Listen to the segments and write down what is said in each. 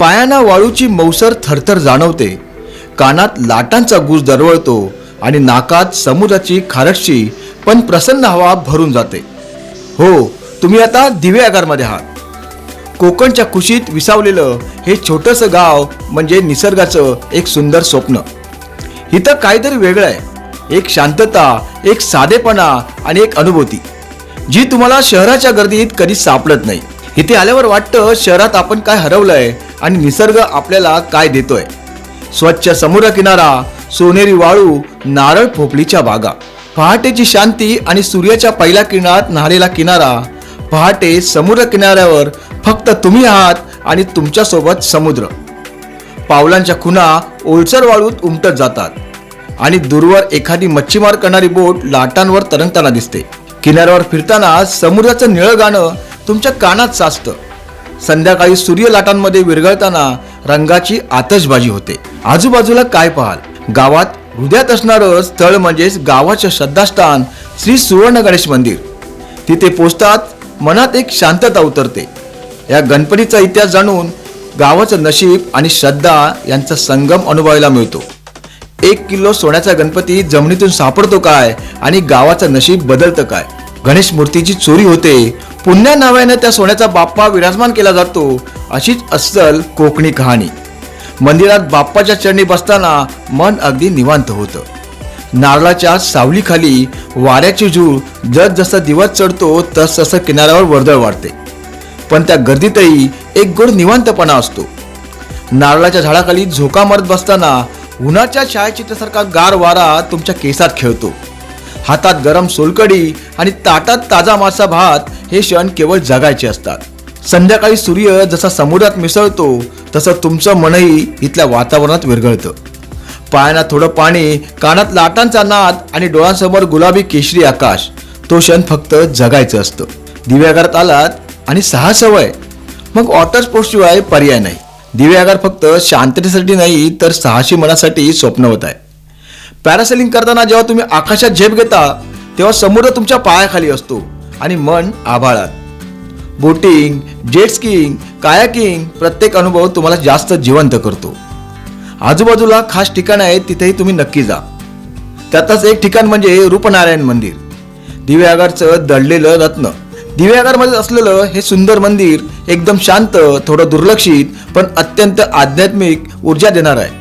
पायांना वाळूची मौसर थरथर जाणवते. कानात लाटांचा गुज दरवळतो आणि नाकात समुद्राची खारटशी पण प्रसन्न हवा भरून जाते. हो तुम्ही आता दिवे आगारमध्ये आहात. कोकणच्या कुशीत विसावलेलं हे छोटंसं गाव म्हणजे निसर्गाचं एक सुंदर स्वप्न. इथं काहीतरी वेगळं आहे. एक शांतता एक साधेपणा आणि एक अनुभूती. जी तुम्हाला शहराच्या गर्दीत कधी सापडत नाही. इथे आल्यावर वाटतं शहरात आपण काय हरवलंय आणि निसर्ग आपल्याला काय देतोय? स्वच्छ समुद्र किनारा सोनेरी वाळू नारळ पोपलीच्या बागा. पहाटेची शांती आणि सूर्याच्या पहिल्या किरणात न्हालेला किनारा पहाटे समुद्र किनाऱ्यावर फक्त तुम्ही आहात आणि तुमच्यासोबत समुद्र. पावलांच्या खुणा ओलसर वाळूत उमटत जातात आणि दूरवर एखादी मच्छीमार करणारी बोट लाटांवर तरंगताना दिसते. किनाऱ्यावर फिरताना समुद्राचं निळं गाणं तुमच्या कानात साचतं. संध्याकाळी सूर्य लाटांमध्ये विरघळताना रंगाची आतषबाजी होते. आजूबाजूला काय पाहाल? गावात हृदयात असणारं स्थळ म्हणजेच गावाचे श्रद्धास्थान श्री सुवर्ण गणेश मंदिर. तिथे पोचतात मनात एक शांतता उतरते. या गणपतीचा इतिहास जाणून गावाचं नशीब आणि श्रद्धा यांचा संगम अनुभवायला मिळतो. एक किलो सोन्याचा गणपती जमिनीतून सापडतो काय? आणि गावाचं नशीब बदलतं काय? गणेश मूर्तीची चोरी होते. पुण्या नावाने त्या सोन्याचा बाप्पा विराजमान केला जातो अशीच अस्सल कोकणी कहाणी. मंदिरात बाप्पाच्या चरणी बसताना मन अगदी निवांत होतं. नारळाच्या सावलीखाली वाऱ्याची झूळ जस जसा दिवस चढतो तस तसं किनाऱ्यावर वर्दळ वाढते. पण त्या गर्दीतही एक गोड निवांतपणा असतो. नारळाच्या झाडाखाली झोका मारत बसताना उन्हाच्या छायाचित्रासारखा गार वारा तुमच्या केसात खेळतो. हातात गरम सोलकडी आणि ताटात ताजा मासा भात हे क्षण केवळ जगायचे असतात. संध्याकाळी सूर्य जसा समुद्रात मिसळतो तसं तुमचं मनही इथल्या वातावरणात विरघळतं. पायांना थोडं पाणी कानात लाटांचा नाद आणि डोळ्यांसमोर गुलाबी केशरी आकाश तो क्षण फक्त जगायचं असतं. दिव्यागारात आलात आणि सहा सवय मग वॉटर स्पोर्ट्सशिवाय पर्याय नाही. दिव्यागार फक्त शांततेसाठी नाही तर साहसी मनासाठी स्वप्नवत आहे. पॅरासेलिंग करताना जेव्हा तुम्ही आकाशात झेप घेता तेव्हा समुद्र तुमच्या पायाखाली असतो आणि मन आभाळात. बोटिंग जेट स्कीइंग कायाकिंग प्रत्येक अनुभव तुम्हाला जास्त जिवंत करतो. आजूबाजूला खास ठिकाण आहेत तिथेही तुम्ही नक्की जा. त्यातच एक ठिकाण म्हणजे रूपनारायण मंदिर. दिव्यागारचं दडलेलं रत्न. दिव्यागारमध्ये असलेलं हे सुंदर मंदिर एकदम शांत थोडं दुर्लक्षित पण अत्यंत आध्यात्मिक ऊर्जा देणार आहे.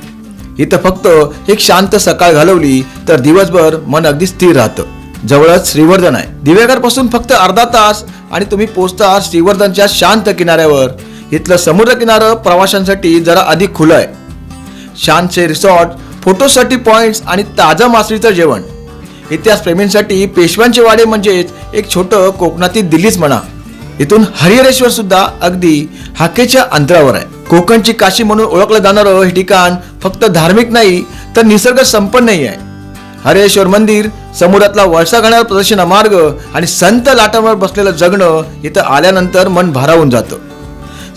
इथं फक्त एक शांत सकाळ घालवली तर दिवसभर मन अगदी स्थिर राहतं. जवळच श्रीवर्धन आहे. दिव्याघरपासून फक्त अर्धा तास आणि तुम्ही पोचता श्रीवर्धनच्या शांत किनाऱ्यावर. इथलं समुद्र किनारं प्रवाशांसाठी जरा अधिक खुलं आहे. शांतचे रिसॉर्ट फोटोसाठी पॉइंट्स आणि ताजा मासळीचं जेवण. इतिहास प्रेमींसाठी पेशव्यांचे वाडे म्हणजेच एक छोटं कोकणातील दिल्लीच म्हणा. इथून हरिहरेश्वर सुद्धा अगदी हाकेच्या अंतरावर आहे. कोकणची काशी म्हणून ओळखलं जाणारं हे ठिकाण फक्त धार्मिक नाही तर निसर्ग संपन्नही आहे. हरेश्वर मंदिर समुद्रातला वळसा घालणारा प्रदर्शन मार्ग आणि संत लाटांवर बसलेलं जगणं इथं आल्यानंतर मन भारावून जातं.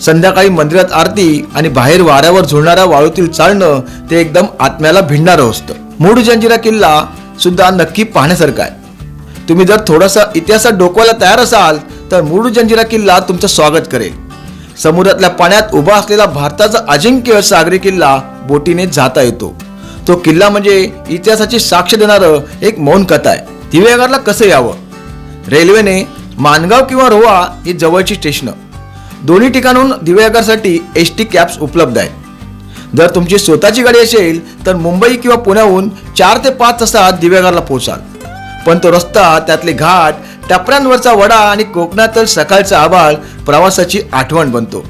संध्याकाळी मंदिरात आरती आणि बाहेर वाऱ्यावर झुळणाऱ्या वाळूतील चालणं ते एकदम आत्म्याला भिडणारं असतं. मूळ जंजिरा किल्ला सुद्धा नक्की पाहण्यासारखा आहे. तुम्ही जर थोडासा इतिहासात डोकवायला तयार असाल तर मूळ जंजिरा किल्ला तुमचं स्वागत करेल. समुद्रातल्या पाण्यात उभा असलेला भारताचा अजिंक्य सागरी किल्ला बोटीने जाता येतो. तो किल्ला म्हणजे इतिहासाची साक्ष देणारं एक मौन कथा आहे. दिव्यागरला कसं यावं? रेल्वेने मानगाव किंवा रोहा ही जवळची स्टेशनं. दोन्ही ठिकाणून दिव्यागरसाठी एस टी कॅब्स उपलब्ध आहेत. जर तुमची स्वतःची गाडी असेल तर मुंबई किंवा पुण्याहून चार ते पाच तासात दिव्यागरला पोहोचाल. पण तो रस्ता त्यातले घाट टपऱ्यांवरचा वडा आणि कोकणातील सकाळचा आभाळ प्रवासाची आठवण बनतो.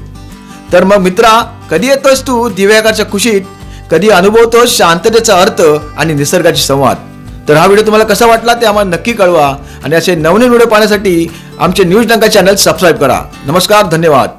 तर मग मित्रा कधी येतोस तू दिव्याकाच्या खुशीत कधी अनुभवतोस शांततेचा अर्थ आणि निसर्गाची संवाद? तर हा व्हिडिओ तुम्हाला कसा वाटला ते आम्हाला नक्की कळवा आणि असे नवनवीन व्हिडिओ पाहण्यासाठी आमचे न्यूज डंका चॅनल सबस्क्राईब करा. नमस्कार धन्यवाद.